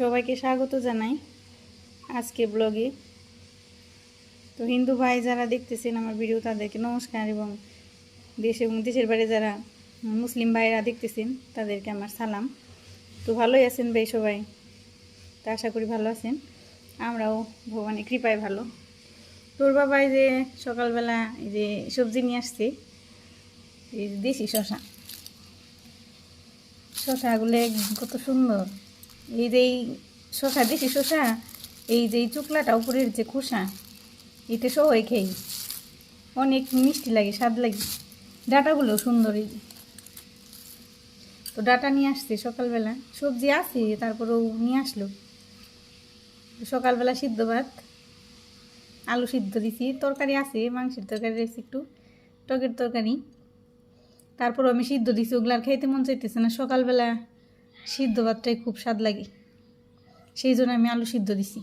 সবাইকে স্বাগত জানাই আজকে ব্লগে। তো হিন্দু ভাই যারা দেখতেছেন আমার ভিডিও, তাদেরকে নমস্কার এবং দেশ এবং দেশের বাইরে যারা মুসলিম ভাইরা দেখতেছেন, তাদেরকে আমার সালাম। তো ভালোই আছেন ভাই সবাই? তা আশা করি ভালো আছেন। আমরাও ভগবানের কৃপায় ভালো। তোর বাবাই যে সকালবেলা এই যে সবজি নিয়ে আসছে, এই দেশি শশা শশাগুলো কত সুন্দর। এই যে এই শশা দেশি শশা এই যে চুকলাটা, উপরের যে খোসা, এটা সবাই খেই অনেক মিষ্টি লাগে, স্বাদ লাগে। ডাটাগুলো সুন্দর এই তো ডাটা নিয়ে আসছে সকালবেলা। সবজি আছে, তারপরেও নিয়ে আসলো। সকালবেলা সিদ্ধ ভাত, আলু সিদ্ধ দিছি। তরকারি আছে, মাংসের তরকারি রয়েছে একটু, টকের তরকারি। তারপর আমি সিদ্ধ দিছি, ওগুলো আর খাইতে মন চাইতেছে না। সকালবেলা সিদ্ধ ভাতটাই খুব স্বাদ লাগে। সেই জন্য আমি আলু সিদ্ধ দিছি।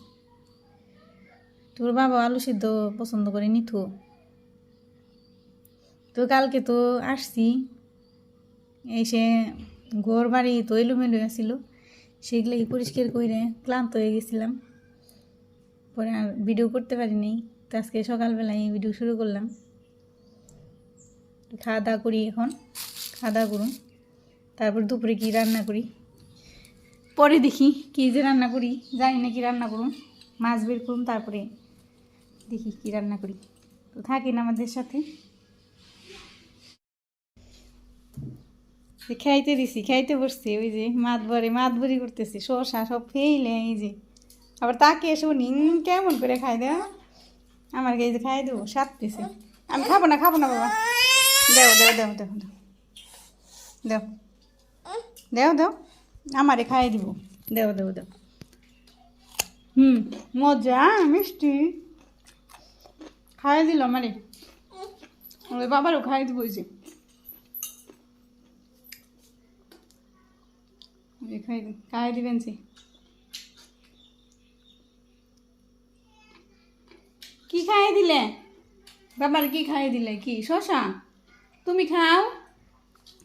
তোর বাবা আলু সিদ্ধ পছন্দ করে নিথু তো। কালকে তো আসছি। এসে ঘর বাড়ি তো এলোমেলো আসছিল সেগুলোই পরিষ্কার করে ক্লান্ত হয়ে গেছিলাম। পরে আর ভিডিও করতে পারিনি তো আজকে সকালবেলায় ভিডিও শুরু করলাম। খাওয়া দাওয়া করি এখন। খাওয়া দাওয়া করুন। তারপর দুপুরে কি রান্না করি? পরে দেখি কি যে রান্না করি যাই না কি রান্না করুন মাছ বের করুন তারপরে দেখি কি রান্না করি। তো থাকেন আমাদের সাথে। খাইতে দিছি, খাইতে বসছি, ওই যে মাতবরে মাতবরি করতেছি, শসা সব ফেইলে, এই যে। আবার তাকে শুনি কেমন করে খাই দেয় আমার এই যে খাই দেবো সাত পিসে আমি খাব না খাব না, বাবা। দেও দেও দেও দেও। দেও দেও দেও। আমারে খাই দিব। দেও দেও দেও। হুম মজা মিষ্টি। খাই দিল আমারে। ওই বাবারও খাই দিব ওই যে। খাই দিবেন সে কি খাই দিলে? বাবার কি খাই দিলে? কি শশা? তুমি খাও।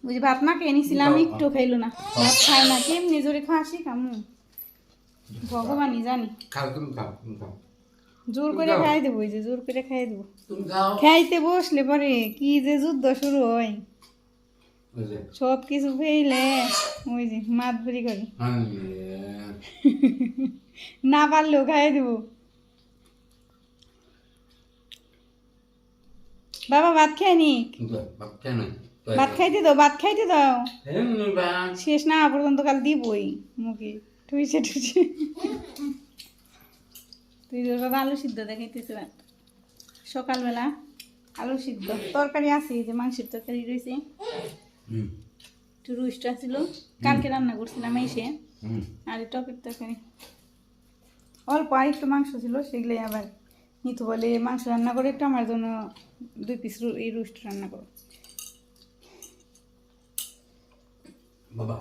যে ভাত মাকে এনেছিলাম একটু খাইলো না। ভাত খাই না কেমনি জোরে খাসি কামু ভগবানই জানি। খাও তুমি খাও তুমি খাও। জোর করে খাই দেবো ওই যে জোর করে খাই দেবো। তুমি খাও। খাইতে বসলে পরে কি যে যুদ্ধ শুরু হয়। ওই যে, সব কিছু ফেলে ওই যে মাত ভরি করে। হ্যাঁ, না পারলেও খাই দেবো। বাবা ভাত খাই নি ভাত খেয়ে নাই। ভাত খাইতে দাও ভাত খাইতে দাও। শেষ না পর্যন্ত কাল দিবই মুখে। ঠুইছে ঠুইছে তুই বাবা আলু সিদ্ধ দেখাইতেছে সকালবেলা আলু সিদ্ধ। তরকারি আছে যে মাংসের তরকারি রয়েছে। একটু রুইস্ট ছিল কালকে রান্না করছিলাম এসে আর টকের তরকারি। অল্প আর একটু মাংস ছিল সেগুলোই আবার নিতু বলে মাংস রান্না করে একটু আমার জন্য দুই পিস এই রুস্ট রান্না করো। বাবা।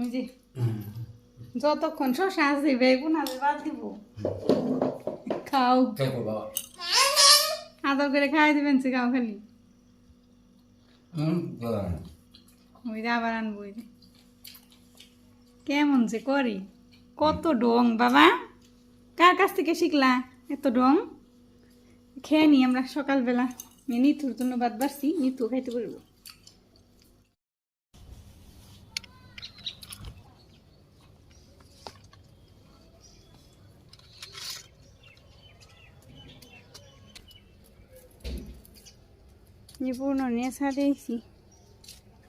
ওই যতক্ষণ শশা আছে বেগুন বাদ দিব। খাও। বাবা। আদর করে খাই দিবেন সে খাও খালি। ওই যে আবার আনব কেমন যে করি। কত ডং বাবা। কার কাছ থেকে শিখলা এত ডং? খেয়ে নি আমরা সকালবেলা। নিতুর জন্য বাদ বাড়ছি, নিতু খাইতে পারব পুরনো ছাদে এসি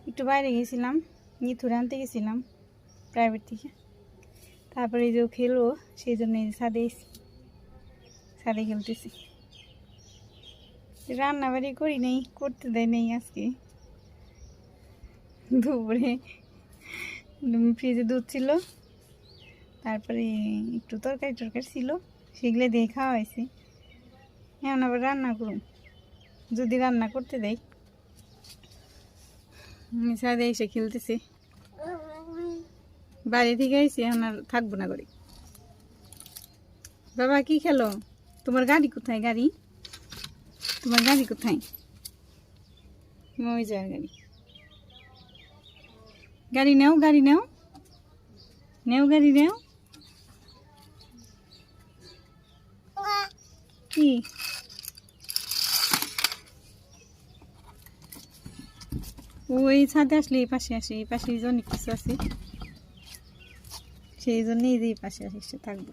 একটু বাইরে গেছিলাম নিথুর আনতে গেছিলাম প্রাইভেট থেকে। তারপরে যে খেলব, সেই জন্য এসি ছাদে খেলতেছি। রান্না বাড়ি করি নেই, করতে দেয় নেই আজকে। দুপুরে ফ্রিজে দুধ ছিল, তারপরে একটু তরকারি টরকারি ছিল, সেগুলো দিয়ে খাওয়া হয়েছে এখন আবার রান্না করুন যদি রান্না করতে দেয়। ছাদে এসে খেলতেছে। বাড়ি থেকে আইসি এখন আর থাকব না করে বাবা, কি খেলো? তোমার গাড়ি কোথায়? গাড়ি? তোমার গাড়ি কোথায়? ওই যার গাড়ি। গাড়ি নেও গাড়ি নেও। নেও, গাড়ি নেও। কি? ওই ছাদে আসলে এই পাশে আসে, এই পাশে এই যে অনেক কিছু আছে। সেই জন্য এই পাশে আসে থাকব।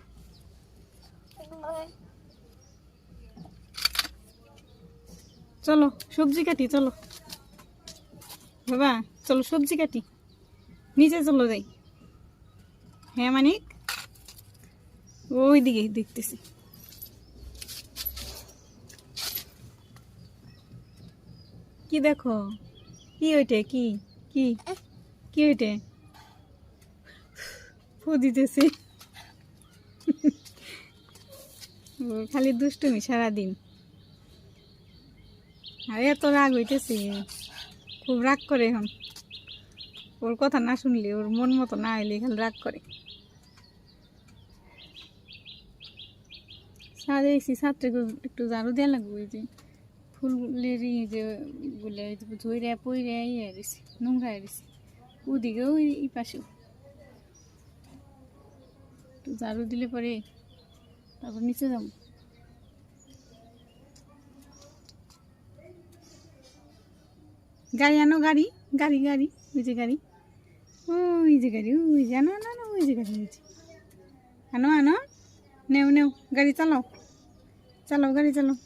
চলো, সবজি কাটি, চলো। বাবা, চলো, সবজি কাটি। নিচে চলো যাই। হ্যাঁ মানিক? ওই দিকে দেখতেছি। কি দেখো? কি ওইটা? কি? কি? কি ওইটা? ফু খালি দুষ্টুমি সারাদিন। আর, এত রাগ হইতেছে। খুব রাগ করে এখন। ওর কথা না শুনলে, ওর মন মতো না এলে খালি রাগ করে। সাদে এসি সাতটা একটু ঝাড়ু দেওয়া লাগবে, ওই যে ফুলের ই যে গুলো ধুইরা পইরা ইয়ে দিছি নোংরা দিছি ওদিকে ওই, এই পাশেও একটু ঝাড়ু দিলে পরে তারপর নিচে যাব। গাড়ি আনো, গাড়ি গাড়ি গাড়ি, ওই যে গাড়ি। ওই যে গাড়ি, ওই যে আনো আনো ওই যে গাড়ি যে আনো আনো, নেও নেও, গাড়ি চালাও চালাও, গাড়ি চালাও।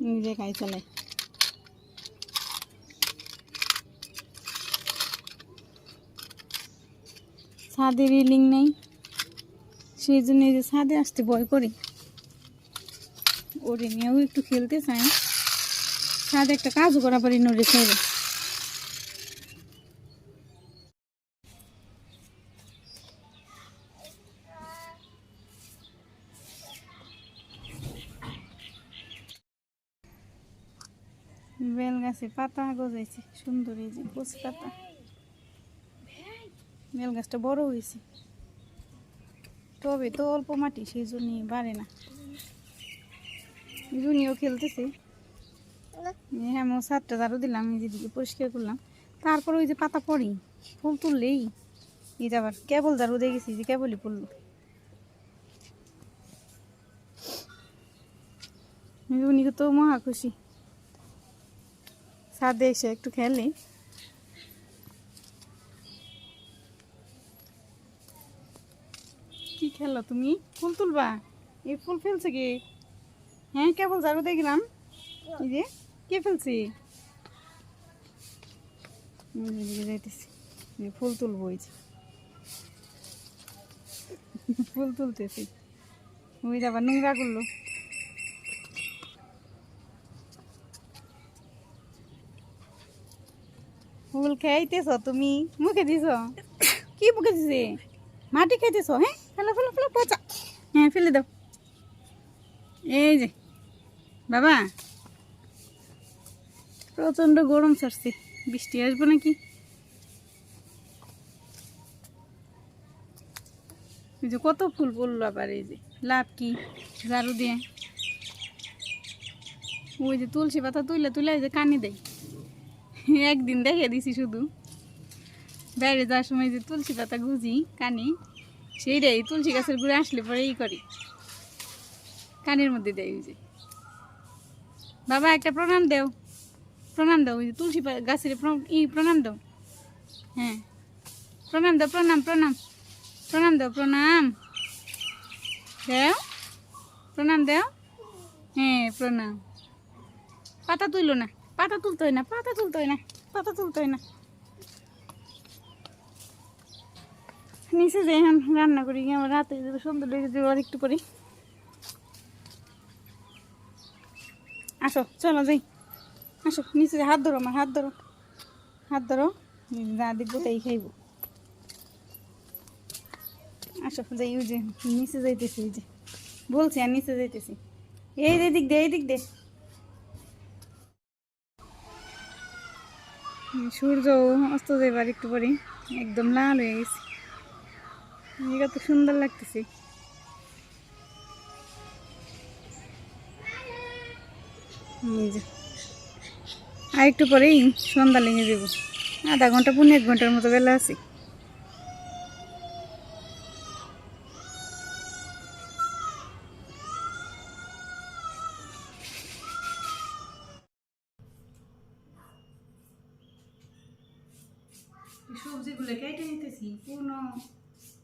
নিজে গাড়ি চালায়। ছাদে রেলিং নেই। সেই জন্য এই যে ছাদে আসতে ভয় করি। ওরে নিয়েও একটু খেলতে চাই। ছাদে একটা কাজও করা পারি নড়ে ছেড়ে বেল গাছে পাতা গজাইছে, সুন্দর এই যে গোছ পাতা। বেল গাছটা বড় হয়েছে। তবে তো অল্প মাটি, সেই জন্যই বাড়ে না। জুনিও খেলতেছে। হ্যাঁ আমি সাতটা ঝাড়ু দিলাম, এই যেদিকে পরিষ্কার করলাম। তারপর ওই যে পাতা পড়ি, ফুল তুললেই যে আবার কেবল ঝাড়ু দিয়ে গেছি যে কেবলই পড়ল। জুনিকে তো মহা খুশি। ছাদে এসে একটু খেলে। কি খেলো তুমি? ফুল তুলবা? এই ফুল ফেলছে কি? হ্যাঁ কেবল ঝাড়ু দেখলাম এই যে, কে ফেলছি? যাইতেছি। ফুল তুলবো ফুল তুলতেছি। ওই যে আবার নোংরা করল। ফুল খাইতেছ তুমি? মুখে দিছ? কি মুখে দিছে? মাটি খাইতেছ হ্যাঁ? ফেলো ফেলো ফেলো, পচা। হ্যাঁ ফেলে দাও। এই যে বাবা? প্রচণ্ড গরম ছাড়ছে। বৃষ্টি আসব নাকি? যে কত ফুল পড়ল আবার এই যে। লাভ কি? ঝাড়ু দিয়ে। ওই যে তুলসী পাতা তুলে তুলে যে কানি দেয়। একদিন দেখে দিছি শুধু। বাইরে যাওয়ার সময় যে তুলসী পাতা গুজি, কানি, সেইটাই তুলসী গাছের গুঁড়ে আসলে পরে এই করি। কানের মধ্যে দেয় ওই যে। বাবা, একটা প্রণাম দেও। প্রণাম দাও, ওই তুলসী গাছের ই, প্রণাম দাও। হ্যাঁ। প্রণাম দাও, প্রণাম প্রণাম। প্রণাম দাও, প্রণাম। দেও। প্রণাম দেও। হ্যাঁ প্রণাম। পাতা তুইলো না। পাতা তুলতে হয় না, পাতা তুলতে হয় না, পাতা তুলতে হয় না। নিচে যাই রান্না করি, আমার রাতে সুন্দর আর একটু পরে আসো, চলো যাই। আসো, নিচে হাত ধরো আমার, হাত ধরো। হাত ধরো, যা দেখব তাই খাইব। আসো, যাই, ওই যে নিচে যাইতেছি, ওই যে। বলছি আর নিচে যাইতেছি। এই যে দিক দে এই দিক দে। সূর্য অস্ত যাইবার একটু পরে একদম লাল হয়ে গেছে। এটা তো সুন্দর লাগতেছে। আর একটু পরেই সন্ধ্যা লেগে যাব। আধা ঘণ্টা, পনেরো এক ঘণ্টার মতো বেলা আছে। সবজিগুলো কেটে নিতেছি, পুরনো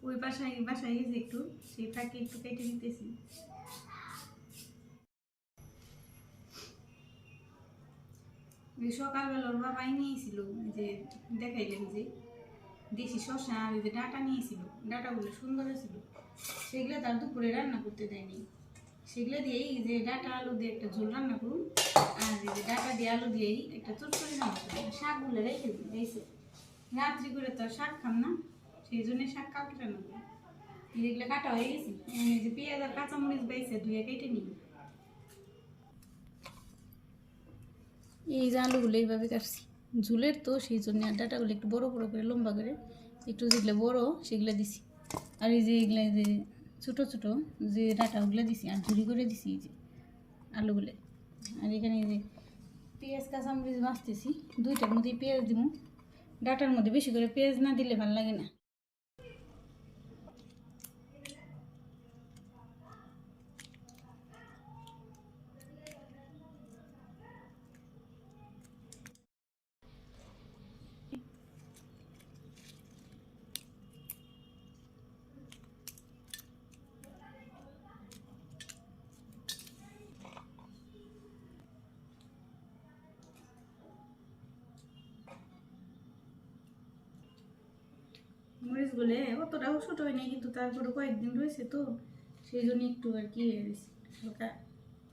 ওই বাসায় বাসায় গেছে একটু, সেই ফাঁকে একটু কেটে নিতেছি। সকালবেলা ওর বাবাই নিয়েছিল যে দেখাইলেন যে দেশি শশা আর যে ডাটা নিয়েছিল, ডাটাগুলো সুন্দর ছিল সেগুলো তার দুপুরে রান্না করতে দেয়নি। সেগুলো দিয়েই যে ডাটা আলু দিয়ে একটা ঝোল রান্না করুন, আর যে ডাটা দিয়ে আলু দিয়েই একটা চটচড়ি রান্না করুন। শাকগুলো রেখে দিন এইসে রাত্রি করে তো শাক খাম না, সেই জন্য শাক কাটতে রান্না করি যেগুলো কাটা হয়ে গেছে যে পেঁয়াজ আর কাঁচামরিচ বাইছে, ধুয়ে কেটে নিই এই যে আলুগুলো এইভাবে কাটছি। ঝুলের তো সেই জন্য ডাটাগুলো একটু বড় বড় করে, লম্বা করে, একটু যেগুলো বড় সেগুলো দিছি। আর এই যে এগুলো যে ছোটো ছোটো যে ডাটাগুলো দিছি আর ঝুড়ি করে দিছি এই যে আলুগুলো। আর এখানে এই যে পেঁয়াজ, কাঁচামরিচ বাঁচতেছি, দুইটার মধ্যে পেঁয়াজ দিব ডাটার মধ্যে বেশি করে পেঁয়াজ না দিলে ভালো লাগে না। মরিচগুলো অতটাও ছোটো হয় নাই, কিন্তু তারপরে কয়েকদিন রয়েছে তো, সেই জন্য একটু আর কি হালকা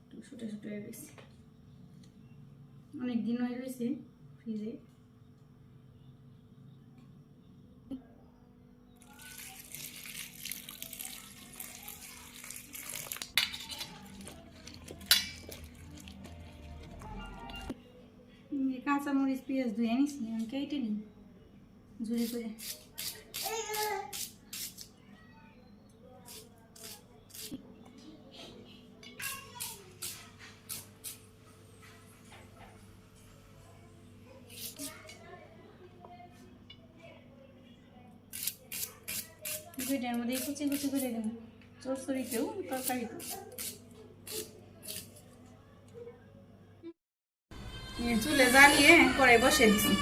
একটু ছোটো ছোটো হয়ে গেছে। অনেক দিন হয়ে রয়েছে ফ্রিজে। কাঁচা মরিচ পেঁয়াজ ধুয়ে নিছি আমি কেটে নিই। ঝুড়ি করে। দুইটার মধ্যে কুচি কুচি করে দেবো। চরচড়িতেও তরকারিতেও চুলে জ্বালিয়ে করে বসে দিছি।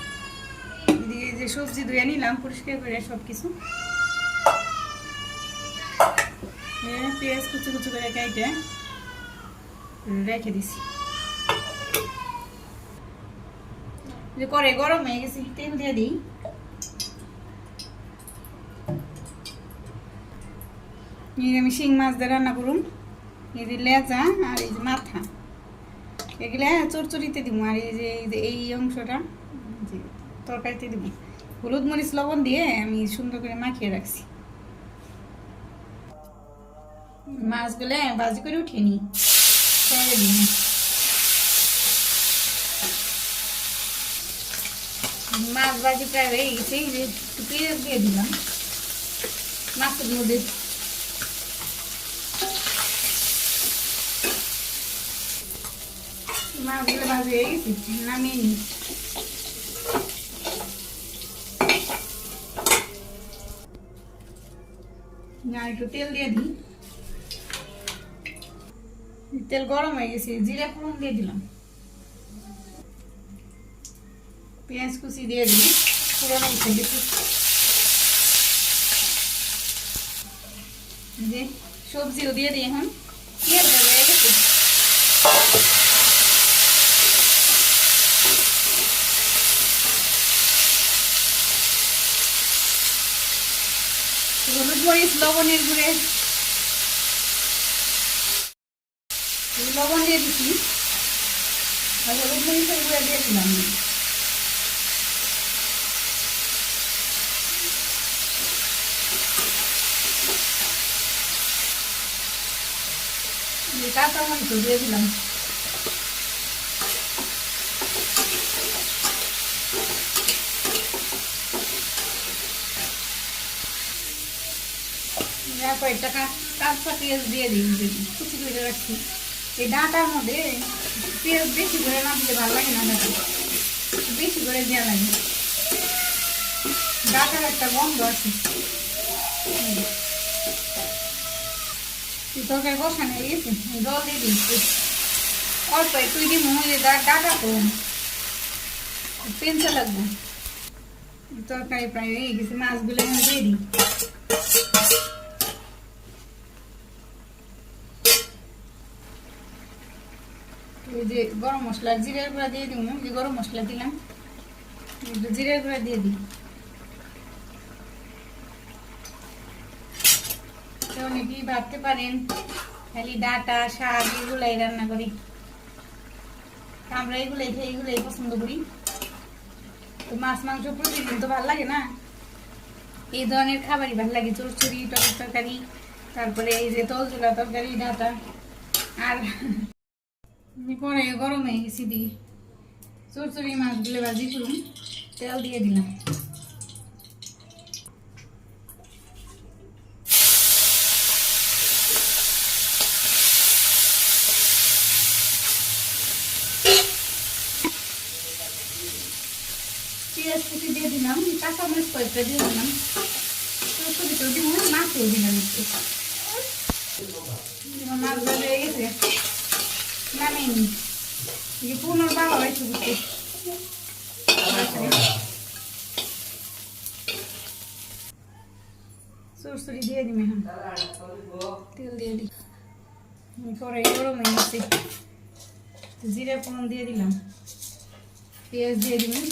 দিয়ে যে সবজি ধুয়ে নিলাম, পরিষ্কার করে সব কিছু পেঁয়াজ কুচি কুচি করে কেটে রেখে দিছি। যে করে গরম হয়ে গেছে, তেল দিয়ে দিই। এই আমি শিং মাছ দিয়ে রান্না করুন। এই যে লেজা আর এই যে মাথা। এগুলা চরচড়িতে দিব আর এই যে, এই অংশটা তরকারিতে দিব হলুদ মরিচ, লবণ দিয়ে আমি সুন্দর করে মাখিয়ে রাখছি। মাছগুলো বাজি করে উঠিয়ে নিই। মাছ বাজি প্রায় হয়ে গেছে একটু পেঁয়াজ দিয়ে দিলাম। মাছের মধ্যে মাছগুলো ভাজি হয়ে গেছে নামিয়ে নিই না একটু তেল দিয়ে দিই তেল গরম হয়ে গেছে জিরা ফোড়ন দিয়ে দিলাম পেঁয়াজ কুচি দিয়ে দিই উঠে দিচ্ছি যে সবজিও দিয়ে দিই এখন পেঁয়াজ হয়ে গেছে হলুদ মরিচ লবণের গুঁড়ে। লবণ দিয়ে দিচ্ছি হলুদ মরিচের গুঁড়ে দিয়ে দিলাম। কাঁচা মরিচ দিয়ে তারপর একটা কাঁচা পেঁয়াজ দিয়ে দিই কুচি করে রাখছি। এই ডাঁটার মধ্যে পেঁয়াজ বেশি করে না দিলে ভালো লাগে না ডাঁটা। বেশি করে দেওয়া লাগে। ডাটার একটা গন্ধ আছে। তরকারি বসানো গেছে জল দিয়ে দিচ্ছি। অল্প একটু দিয়ে মনে ডাটা কম পেনসা লাগবে। তরকারি প্রায় হয়ে গেছে, মাছগুলো দিয়ে দিই। এই যে গরম মশলা, জিরের গুঁড়া দিয়ে দিব। যে গরম মশলা দিলাম। জিরের গুঁড়া দিয়ে দিই। অনেকেই ভাবতে পারেন, খালি ডাটা, শাক, এগুলাই রান্না করি। আমরা এগুলাই খাই, এগুলাই পছন্দ করি। তো মাছ, মাংস প্রতিদিন তো ভালো লাগে না। এই ধরনের খাবারই ভালো লাগে, চচ্চড়ি টমেটো তরকারি, তারপরে এই যে তলজোলা তরকারি, ডাটা। আর পরে গরম হয়ে গেছি দিয়ে চচ্চড়ি মাছগুলো ভাজি করুন, তেল দিয়ে দিলাম। পেঁয়াজ কুচি দিয়ে দিলাম, কাঁচামরিচ কয়েকটা দিয়ে দিলাম। চচ্চড়িতেও দিব মাছও দিলাম একটু এবার মাছ ভাজা হয়ে গেছে নামিয়ে নি এই পুনর বাবা একটু বুঝতে সরসরি দিয়ে দিবে হ্যাঁ তেল দিয়ে দি পরে গরম হয়ে গেছে জিরা ফোড়ন দিয়ে দিলাম পেঁয়াজ দিয়ে দিবেন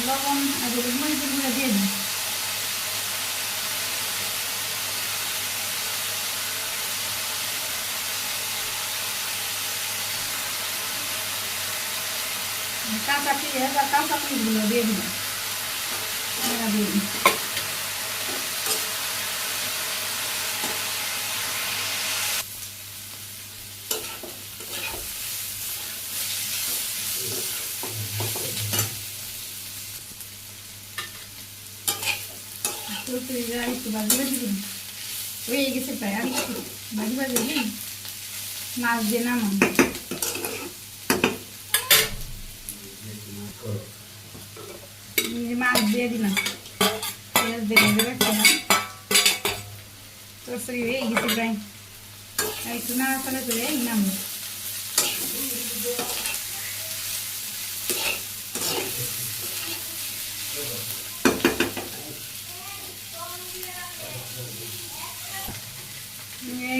লবণ আর হলুদ মরিচের গুঁড়া দিয়ে দিই কাঁচা পেঁয়াজ আর পিসগুলো দিয়ে দিলাম চচ্চড়িটা একটু ভাজি দিন হয়ে গেছে প্রায়। আর একটু দিন মাছ দিয়ে নামান এই যে মাছ দিয়ে দিলাম পেঁয়াজ দিয়ে ভেজে রাখছিলাম চচ্চড়ি হয়ে গেছে প্রায় আর একটু নাড়াচাড়া করে নাম হয়ে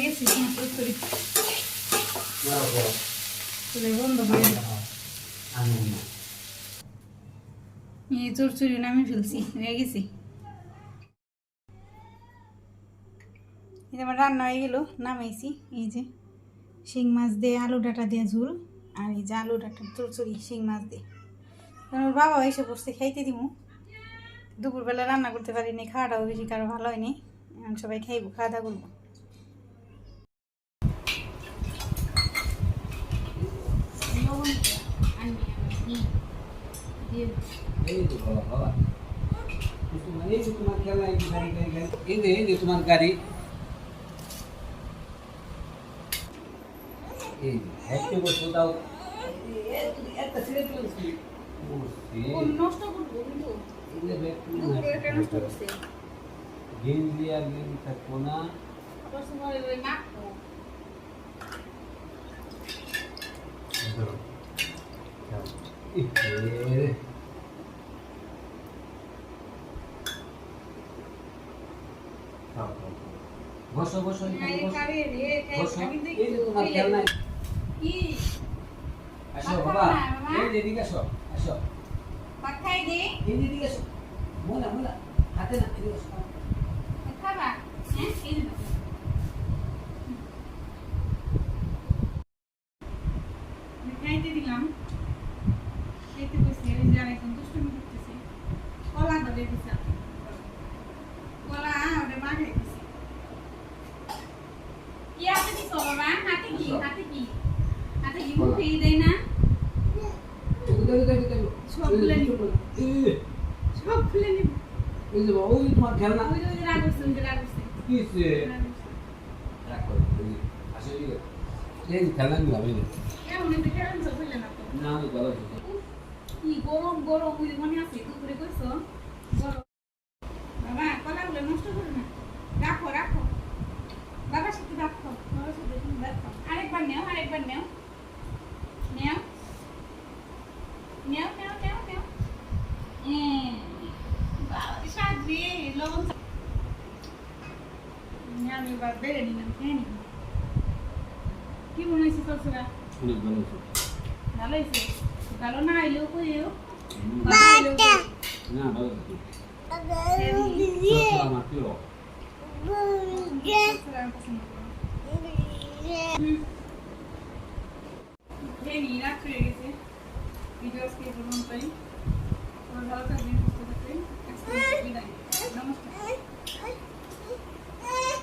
গেছে চচ্চড়ি চলে বন্ধ করে দিলাম এই চুরচুরি নামে ফেলছি হয়ে গেছি এই যে আমার রান্না হয়ে গেল নামাইছি। এই যে শিং মাছ দিয়ে আলু ডাটা দিয়ে ঝুল আর এই যে আলু ডাটা চুরচুরি শিং মাছ দিয়ে। আমার বাবা এসে বসতে খাইতে দিব দুপুরবেলা রান্না করতে পারিনি খাওয়াটাও বেশি কারও ভালো হয়নি। এখন সবাই খাইবো খাওয়া দাওয়া করব। এই যে তোমার- গাড়ি, গাড়ি, গাড়ি। এই একটু বসে দাও একটা ছেড়ে দিলাম নষ্ট করব কিন্তু? দুপুরে এটা নষ্ট করছে? গেঞ্জি আর গেঞ্জি থাকব না। আবার সময় মাখবো ইহে। খাও, খাও, খাও। বসো বসো বসো। এই তোমার খেলনা কি? আসো বাবা। এই এদিকে আসো আসো। পাখাই দে। এই এদিকে আসো। মোলা মোলা। হাতে না এদিকে আসো খাবা হ্যাঁ এই যে দেখো। আমি খাইতে দিলাম খেতে বসে ওই যে আরেকজন দুষ্টুমি করতেছে কলা ধরে দিছে কলা ওরে মা খাইতেছে কি আছে দিছো বাবা দেখো দেখো দেখো সব খুলে নিব। এই, সব খুলে নিব এই যে ওই তোমার খেলনা ওই যে ওই যে রাগ হচ্ছে ওই যে রাগ হচ্ছে কিসে রাগ হচ্ছে। রাগ করে এই, আসলে এই যে, সব হইলে না গরম গরম মনে আছে দুপুরে কইছো? বাবা কলাগুলো নষ্ট করো না। রাখো রাখো। বাবার সাথে রাখো বাবার সাথে রাখো আরেকবার নেও আরেকবার নেও। নেও। নেও নেও নেও নেও। উম, লবণ আমি এবার বেড়ে নিলাম খেয়ে নিলাম কি মনে হয়েছে সরসরা অনেক ভালো আছি ভালো হয়েছে? ভালো না আইলেও কইও হুম, ভালো আইলেও না ভালো আছি খেয়ে সব আমার প্রিয় নিই রাত গেছে। ভিডিও আজকে এই পর্যন্তই। তোমরা ভালো থাকবেন